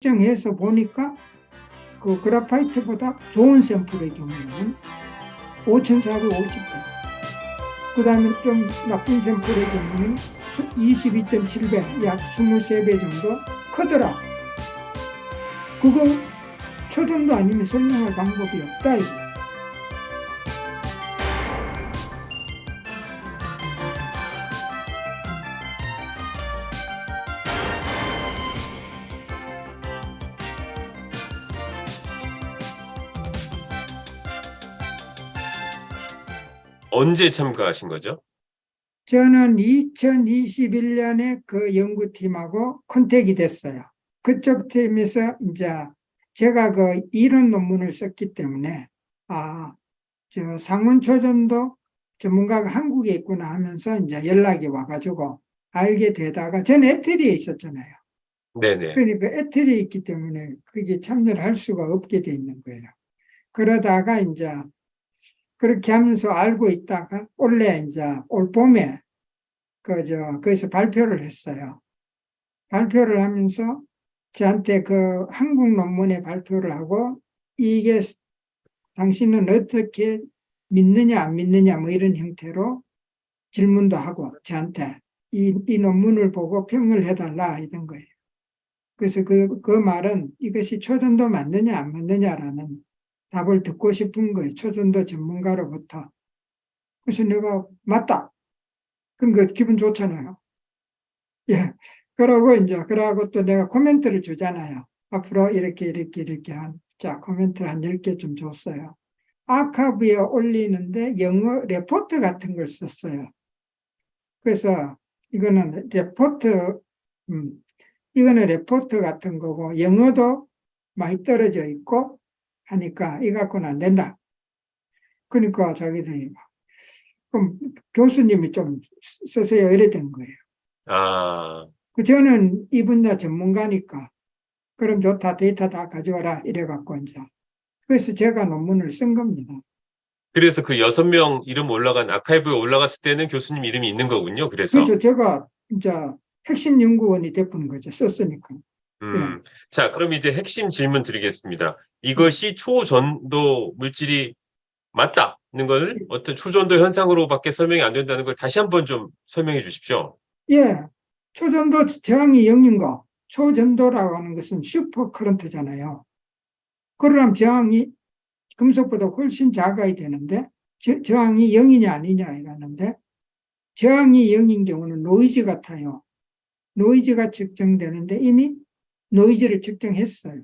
측정해서 보니까 그 그라파이트보다 좋은 샘플의 경우는 5,450배. 그 다음에 좀 나쁜 샘플의 경우는 22.7배, 약 23배 정도 크더라. 그거 초전도 아니면 설명할 방법이 없다. 이거. 언제 참가하신 거죠? 저는 2021년에 그 연구팀하고 컨택이 됐어요. 그쪽 팀에서 이제 제가 그 이론 논문을 썼기 때문에 아, 저 상온초전도 전문가가 한국에 있구나 하면서 이제 연락이 와가지고 알게 되다가 저는 에테리에 있었잖아요. 네네. 그러니까 에테리에 있기 때문에 그게 참여를 할 수가 없게 돼 있는 거예요. 그러다가 이제 그렇게 하면서 알고 있다가 올해 이제 올 봄에 그저 거기서 발표를 했어요. 발표를 하면서 저한테 그 한국 논문에 발표를 하고 이게 당신은 어떻게 믿느냐 안 믿느냐 뭐 이런 형태로 질문도 하고 저한테 이, 이 논문을 보고 평을 해달라 이런 거예요. 그래서 그, 그 말은 이것이 초전도 맞느냐 안 맞느냐라는 답을 듣고 싶은 거예요. 초전도 전문가로부터. 그래서 내가 맞다. 그럼 그 기분 좋잖아요. 예. 그러고 이제 그러고 또 내가 코멘트를 주잖아요. 앞으로 이렇게 이렇게 이렇게 한 자, 코멘트를 한 10개 좀 줬어요. 아카브에 올리는데 영어 레포트 같은 걸 썼어요. 그래서 이거는 레포트 음, 이거는 레포트 같은 거고 영어도 많이 떨어져 있고 하니까 이 갖고는 안 된다. 그러니까 자기들이 막 그럼 교수님이 좀 쓰세요 이래 된 거예요. 아, 그 저는 이 분야 전문가니까 그럼 좋다 데이터 다 가져와라 이래 갖고 이제 그래서 제가 논문을 쓴 겁니다. 그래서 그 여섯 명 이름 올라간 아카이브에 올라갔을 때는 교수님 이름이 있는 거군요. 그래서. 그렇죠. 제가 이제 핵심 연구원이 돼본 거죠. 썼으니까. 음, 자, 그럼 이제 핵심 질문 드리겠습니다. 이것이 초전도 물질이 맞다는 걸 어떤 초전도 현상으로밖에 설명이 안 된다는 걸 다시 한번 좀 설명해 주십시오. 예. 초전도 저항이 0인 거. 초전도라고 하는 것은 슈퍼 커런트잖아요. 그러면 저항이 금속보다 훨씬 작아야 되는데 저, 저항이 0이냐 아니냐 이러는데 저항이 0인 경우는 노이즈 같아요. 노이즈가 측정되는데 이미 노이즈를 측정했어요.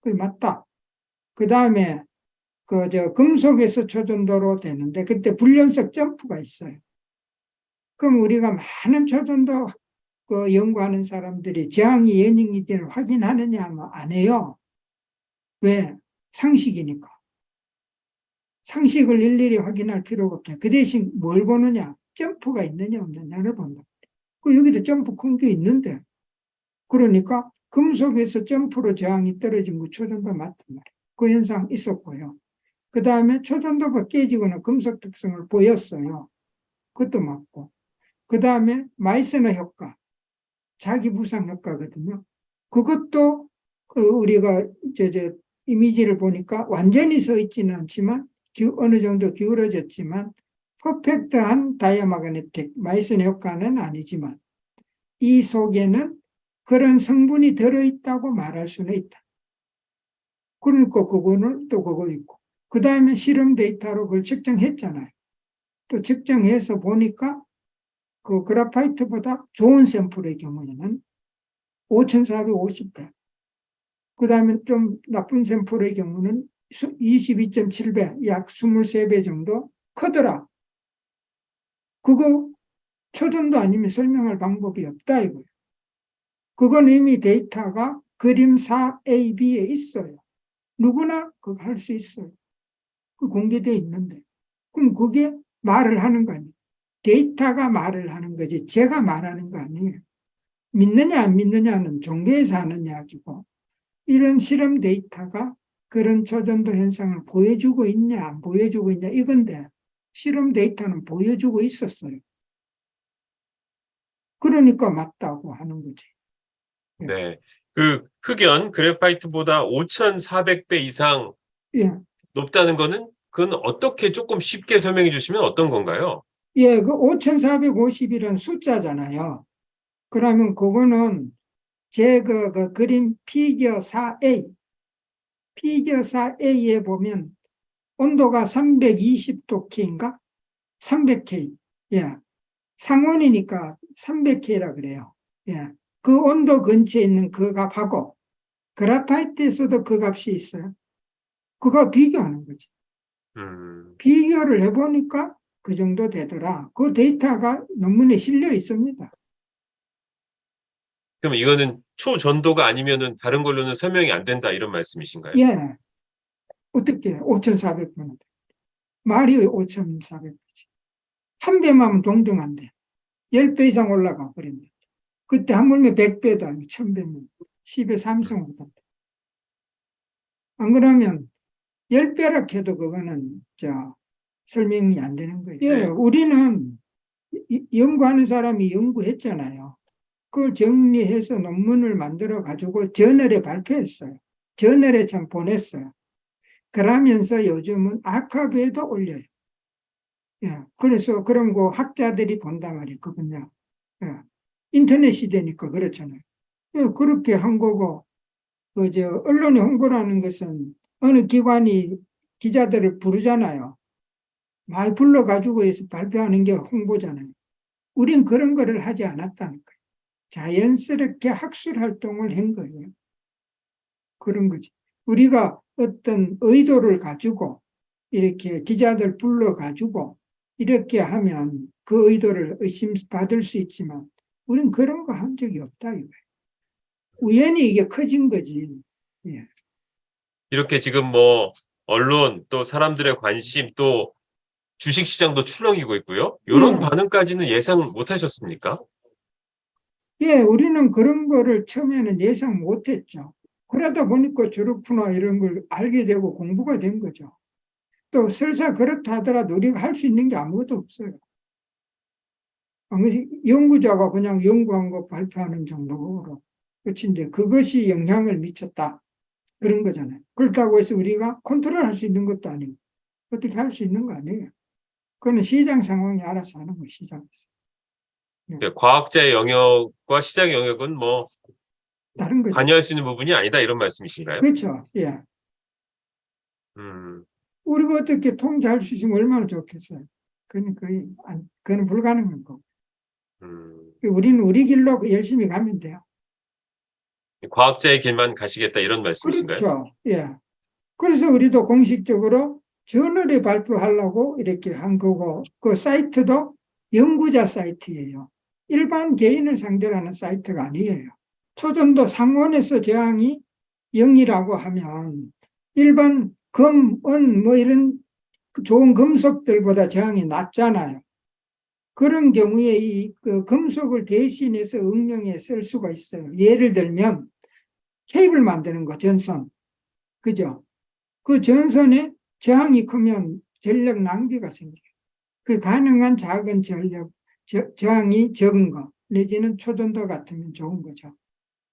그게 맞다. 그 다음에 그 저 금속에서 초전도로 되는데 그때 불연속 점프가 있어요. 그럼 우리가 많은 초전도 그 연구하는 사람들이 저항이 연인인지를 확인하느냐 하면 안 해요. 왜? 상식이니까. 상식을 일일이 확인할 필요가 없죠. 그 대신 뭘 보느냐? 점프가 있느냐 없느냐를 본다. 그 여기도 점프 큰 게 있는데 그러니까 금속에서 점프로 저항이 떨어진 거 초전도 맞단 말이에요. 그 현상 있었고요. 그 다음에 초전도가 깨지거나 금속 특성을 보였어요. 그것도 맞고. 그 다음에 마이스너 효과, 자기 부상 효과거든요. 그것도 그 우리가 저, 저 이미지를 보니까 완전히 서 있지는 않지만 기, 어느 정도 기울어졌지만 퍼펙트한 다이아마그네틱 마이스너 효과는 아니지만 이 속에는 그런 성분이 들어있다고 말할 수는 있다. 그러니까 그거는 또 그거 있고. 그 다음에 실험 데이터로 그걸 측정했잖아요. 또 측정해서 보니까 그 그라파이트보다 좋은 샘플의 경우에는 5,450배. 그 다음에 좀 나쁜 샘플의 경우는 22.7배, 약 23배 정도 크더라. 그거 초전도 아니면 설명할 방법이 없다 이거예요. 그건 이미 데이터가 그림 4AB에 있어요. 누구나 그거 할 수 있어요. 그 공개되어 있는데. 그럼 그게 말을 하는 거 아니에요. 데이터가 말을 하는 거지 제가 말하는 거 아니에요. 믿느냐 안 믿느냐는 종교에서 하는 이야기고 이런 실험 데이터가 그런 초전도 현상을 보여주고 있냐 안 보여주고 있냐 이건데 실험 데이터는 보여주고 있었어요. 그러니까 맞다고 하는 거지. 네. 그 흑연 그래파이트보다 5,400배 이상 예, 높다는 거는 그건 어떻게 조금 쉽게 설명해 주시면 어떤 건가요? 예, 그 5,450이라는 숫자잖아요. 그러면 그거는 제그 그 그림 피겨 4A, 피겨 4A에 보면 온도가 320도 K인가? 300K. 예. 상온이니까 300K라 그래요. 예. 그 온도 근처에 있는 그 값하고 그라파이트에서도 그 값이 있어요. 그거 비교하는 거죠. 음, 비교를 해보니까 그 정도 되더라. 그 데이터가 논문에 실려 있습니다. 그럼 이거는 초전도가 아니면은 다른 걸로는 설명이 안 된다 이런 말씀이신가요? 예. 어떻게 5,400분. 말이 5,400분이지. 한 배만 하면 동등한데 10배 이상 올라가 버립니다. 그때 한 물면 100배도 아니고 1000배면 10의 3승보다. 안 그러면 10배라 해도 그거는 저 설명이 안 되는 거예요. 예, 네. 우리는 이- 연구하는 사람이 연구했잖아요. 그걸 정리해서 논문을 만들어 가지고 저널에 발표했어요. 저널에 참 보냈어요. 그러면서 요즘은 아카브에도 올려요. 예, 그래서 그런 거 학자들이 본단 말이에요. 그 분야. 예, 인터넷 시대니까 그렇잖아요. 예, 그렇게 한 거고, 그, 저, 언론의 홍보라는 것은 어느 기관이 기자들을 부르잖아요. 많이 불러가지고 해서 발표하는 게 홍보잖아요. 우린 그런 거를 하지 않았다는 거예요. 자연스럽게 학술 활동을 한 거예요. 그런 거지. 우리가 어떤 의도를 가지고 이렇게 기자들 불러가지고 이렇게 하면 그 의도를 의심받을 수 있지만 우린 그런 거 한 적이 없다 이거예요. 우연히 이게 커진 거지. 이렇게 지금 뭐 언론 또 사람들의 관심 또 주식 시장도 출렁이고 있고요. 이런 네. 반응까지는 예상 못 하셨습니까? 예, 우리는 그런 거를 처음에는 예상 못 했죠. 그러다 보니까 저렇구나 이런 걸 알게 되고 공부가 된 거죠. 또 설사 그렇다 하더라도 우리가 할 수 있는 게 아무것도 없어요. 연구자가 그냥 연구한 거 발표하는 정도로 끝인데 그것이 영향을 미쳤다. 그런 거잖아요. 그렇다고 해서 우리가 컨트롤 할 수 있는 것도 아니고 어떻게 할 수 있는 거 아니에요. 그거는 시장 상황이 알아서 하는 거예요, 시장에서. 네, 과학자의 영역과 시장의 영역은 뭐 다른 거죠. 관여할 수 있는 부분이 아니다 이런 말씀이신가요? 그렇죠. 예. 음, 우리가 어떻게 통제할 수 있으면 얼마나 좋겠어요. 그건 거의 안, 그건 불가능한 거고. 음, 우리는 우리 길로 열심히 가면 돼요. 과학자의 길만 가시겠다 이런 말씀이신가요? 그렇죠. 예. 그래서 우리도 공식적으로 저널에 발표하려고 이렇게 한 거고, 그 사이트도 연구자 사이트예요. 일반 개인을 상대로 하는 사이트가 아니에요. 초전도 상온에서 저항이 0이라고 하면 일반 금, 은, 뭐 이런 좋은 금속들보다 저항이 낮잖아요. 그런 경우에 이 그 금속을 대신해서 응용해 쓸 수가 있어요. 예를 들면 케이블 만드는 거, 전선. 그죠? 그 전선에 저항이 크면 전력 낭비가 생겨요. 그 가능한 작은 전력, 저, 저항이 적은 거, 내지는 초전도 같으면 좋은 거죠.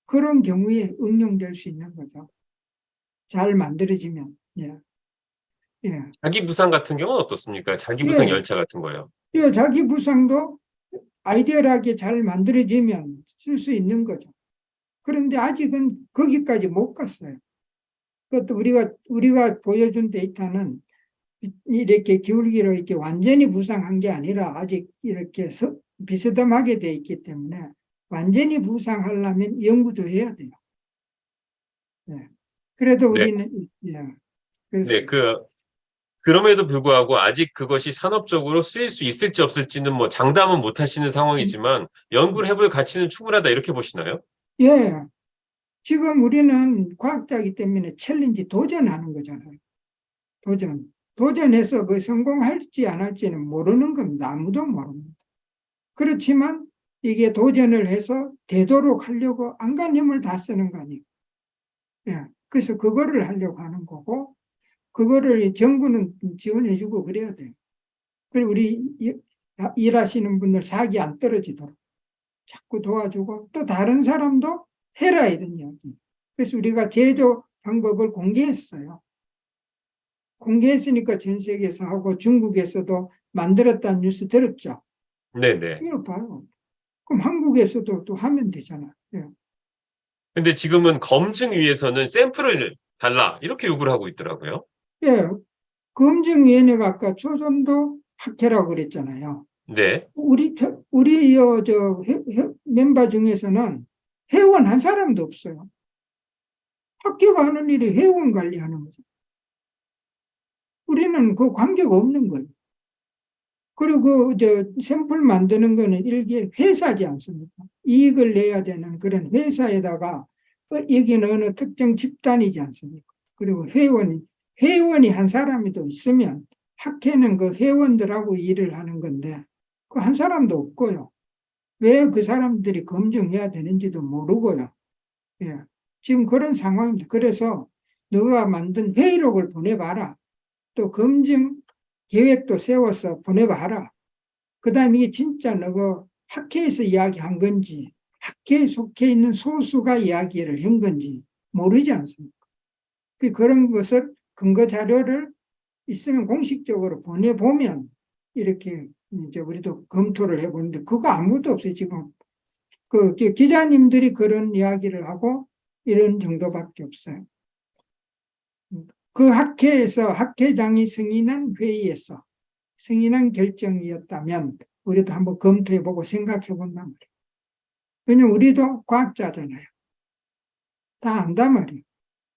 그런 경우에 응용될 수 있는 거죠. 잘 만들어지면, 예. 예. 자기 부상 같은 경우는 어떻습니까? 자기 부상 예. 열차 같은 거요. 이 자기 부상도 아이디어하게 잘 만들어지면 쓸 수 있는 거죠. 그런데 아직은 거기까지 못 갔어요. 그것도 우리가 우리가 보여준 데이터는 이렇게 기울기로 이렇게 완전히 부상한 게 아니라 아직 이렇게 서- 비스듬하게 돼 있기 때문에 완전히 부상하려면 연구도 해야 돼요. 예. 그래도 네. 우리는 예. 그래서 네, 그 그럼에도 불구하고 아직 그것이 산업적으로 쓰일 수 있을지 없을지는 뭐 장담은 못 하시는 상황이지만 연구를 해볼 가치는 충분하다 이렇게 보시나요? 예. 지금 우리는 과학자이기 때문에 챌린지 도전하는 거잖아요. 도전. 도전해서 그 성공할지 안 할지는 모르는 겁니다. 아무도 모릅니다. 그렇지만 이게 도전을 해서 되도록 하려고 안간 힘을 다 쓰는 거 아니에요. 예. 그래서 그거를 하려고 하는 거고, 그거를 정부는 지원해주고 그래야 돼요. 그리고 우리 이- 일하시는 분들 사기 안 떨어지도록 자꾸 도와주고 또 다른 사람도 해라 이런 이야기. 그래서 우리가 제조 방법을 공개했어요. 공개했으니까 전 세계에서 하고 중국에서도 만들었다는 뉴스 들었죠. 네네. 이거 봐요. 그럼 한국에서도 또 하면 되잖아. 예. 근데 지금은 검증 위해서는 샘플을 달라 이렇게 요구를 하고 있더라고요. 예. 검증위원회가 아까 초전도 학회라고 그랬잖아요. 네. 우리, 저, 우리, 어, 저, 회- 회- 멤버 중에서는 회원 한 사람도 없어요. 학교가 하는 일이 회원 관리하는 거죠. 우리는 그 관계가 없는 거예요. 그리고 저 샘플 만드는 거는 일개 회사지 않습니까? 이익을 내야 되는 그런 회사에다가 어, 여기는 어느 특정 집단이지 않습니까? 그리고 회원이, 회원이 한 사람이 또 있으면 학회는 그 회원들하고 일을 하는 건데 그 한 사람도 없고요. 왜 그 사람들이 검증해야 되는지도 모르고요. 예. 지금 그런 상황입니다. 그래서 너가 만든 회의록을 보내봐라. 또 검증 계획도 세워서 보내봐라. 그 다음에 이게 진짜 너가 학회에서 이야기한 건지 학회에 속해 있는 소수가 이야기를 한 건지 모르지 않습니까? 그 그런 것을 근거 자료를 있으면 공식적으로 보내보면 이렇게 이제 우리도 검토를 해보는데 그거 아무것도 없어요 지금 그 기- 기자님들이 그런 이야기를 하고 이런 정도밖에 없어요. 그 학회에서 학회장이 승인한 회의에서 승인한 결정이었다면 우리도 한번 검토해보고 생각해본단 말이에요. 왜냐면 우리도 과학자잖아요. 다 안단 말이에요.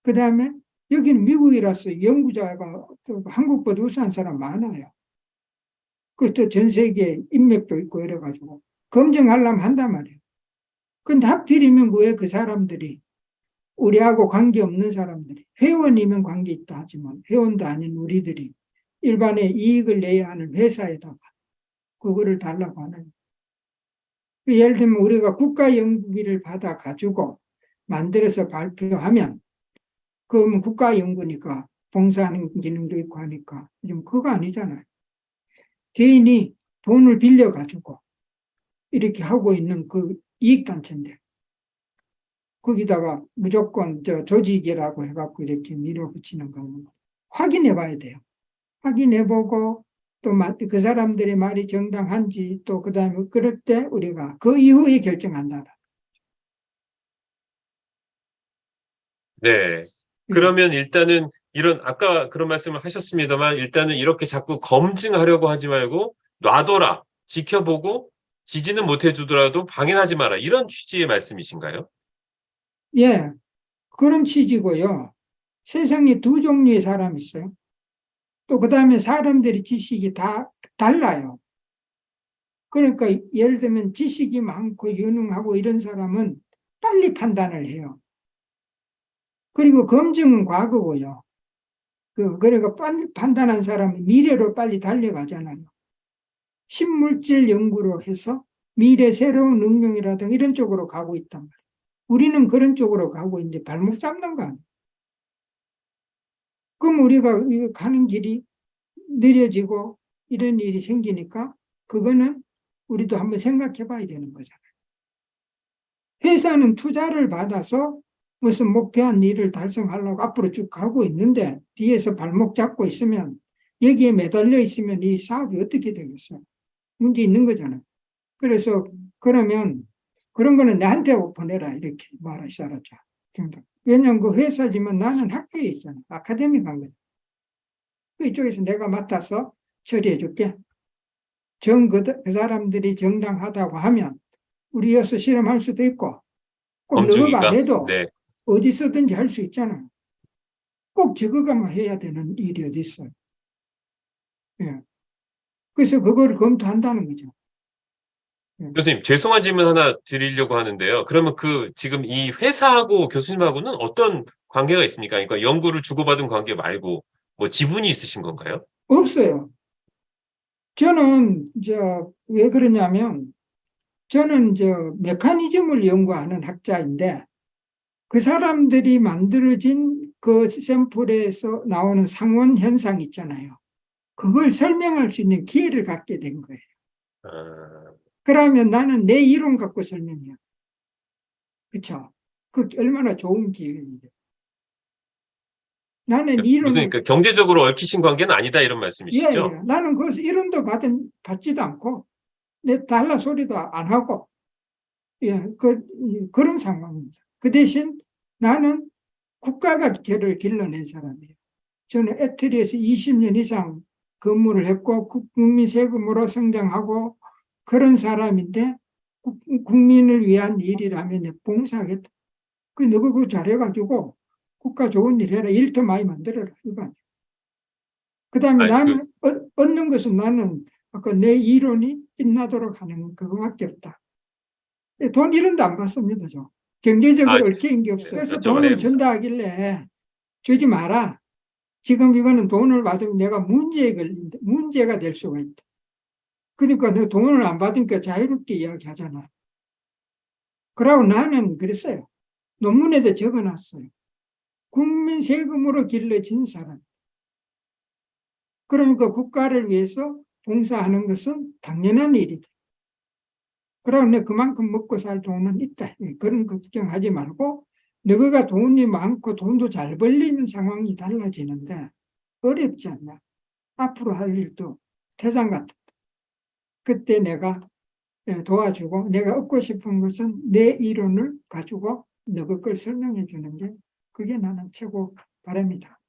그 다음에 여기는 미국이라서 연구자가 또 한국보다 우수한 사람 많아요. 그것도 전 세계 인맥도 있고 이래가지고 검증하려면 한단 말이에요. 근데 하필이면 왜 그 사람들이 우리하고 관계없는 사람들이 회원이면 관계 있다 하지만 회원도 아닌 우리들이 일반의 이익을 내야 하는 회사에다가 그거를 달라고 하는 그 예를 들면 우리가 국가연구비를 받아 가지고 만들어서 발표하면 그러면 국가 연구니까 봉사하는 기능도 있고 하니까 지금 그거 아니잖아요. 개인이 돈을 빌려 가지고 이렇게 하고 있는 그 이익단체인데 거기다가 무조건 저 조직이라고 해갖고 이렇게 밀어붙이는 거는 확인해 봐야 돼요. 확인해 보고 또 그 사람들의 말이 정당한지 또 그 다음에 그럴 때 우리가 그 이후에 결정한다. 네. 그러면 일단은 이런 아까 그런 말씀을 하셨습니다만 일단은 이렇게 자꾸 검증하려고 하지 말고 놔둬라, 지켜보고 지지는 못 해주더라도 방해하지 마라 이런 취지의 말씀이신가요? 예, 그런 취지고요. 세상에 두 종류의 사람이 있어요. 또 그 다음에 사람들이 지식이 다 달라요. 그러니까 예를 들면 지식이 많고 유능하고 이런 사람은 빨리 판단을 해요. 그리고 검증은 과거고요. 그, 그러니까 판단한 사람은 미래로 빨리 달려가잖아요. 신물질 연구로 해서 미래 새로운 응용이라든가 이런 쪽으로 가고 있단 말이에요. 우리는 그런 쪽으로 가고 이제 발목 잡는 거 아니에요. 그럼 우리가 이 가는 길이 느려지고 이런 일이 생기니까 그거는 우리도 한번 생각해 봐야 되는 거잖아요. 회사는 투자를 받아서 무슨 목표한 일을 달성하려고 앞으로 쭉 가고 있는데 뒤에서 발목 잡고 있으면 여기에 매달려 있으면 이 사업이 어떻게 되겠어요? 문제 있는 거잖아요. 그래서 그러면 그런 거는 나한테 보내라 이렇게 말하시 알았죠. 왜냐면 그 회사지만 나는 학교에 있잖아. 아카데미 간 거야. 그 이쪽에서 내가 맡아서 처리해 줄게. 정, 그, 그 사람들이 정당하다고 하면 우리 여서 실험할 수도 있고 꼭 너가 안 해도 네. 어디서든지 할 수 있잖아요. 꼭 저거가만 해야 되는 일이 어디 있어요. 예. 그래서 그걸 검토한다는 거죠. 교수님 죄송한 질문 하나 드리려고 하는데요. 그러면 그 지금 이 회사하고 교수님하고는 어떤 관계가 있습니까? 그러니까 연구를 주고받은 관계 말고 뭐 지분이 있으신 건가요? 없어요. 저는 저왜 그러냐면 저는 저 메커니즘을 연구하는 학자인데 그 사람들이 만들어진 그 샘플에서 나오는 상원 현상 있잖아요. 그걸 설명할 수 있는 기회를 갖게 된 거예요. 아, 그러면 나는 내 이론 갖고 설명해요. 그렇죠? 그 얼마나 좋은 기회인데. 나는 이런 무슨 그 경제적으로 얽히신 관계는 아니다 이런 예, 말씀이시죠? 예. 나는 거기서 이름도 받은 받지도 않고 내 달라 소리도 안 하고 예, 그 그런 상황입니다. 그 대신 나는 국가가 저를 길러낸 사람이에요. 저는 에트리에서 20년 이상 근무를 했고 국- 국민 세금으로 성장하고 그런 사람인데 국- 국민을 위한 일이라면 내 봉사하겠다. 그 누구 그 잘해가지고 국가 좋은 일 해라. 일더 많이 만들어라. 이거 아니에요. 그 다음에 아니, 나는 얻- 얻는 것은 나는 아까 내 이론이 빛나도록 하는 그거밖에 없다. 돈 이런 데 안 받습니다. 저. 경제적으로 아, 얽힌 게 없어. 그래서 돈을. 준다 하길래 주지 마라. 지금 이거는 돈을 받으면 내가 문제에 걸린다. 문제가 될 수가 있다. 그러니까 너 돈을 안 받으니까 자유롭게 이야기하잖아. 그러고 나는 그랬어요. 논문에도 적어놨어요. 국민 세금으로 길러진 사람. 그러니까 국가를 위해서 봉사하는 것은 당연한 일이다. 그러니 그만큼 먹고 살 돈은 있다. 예, 그런 걱정하지 말고 너가 돈이 많고 돈도 잘 벌리는 상황이 달라지는데 어렵지 않나. 앞으로 할 일도 태산 같다. 그때 내가 예, 도와주고 내가 얻고 싶은 것은 내 이론을 가지고 너가 걸 설명해 주는 게 그게 나는 최고 바람이다.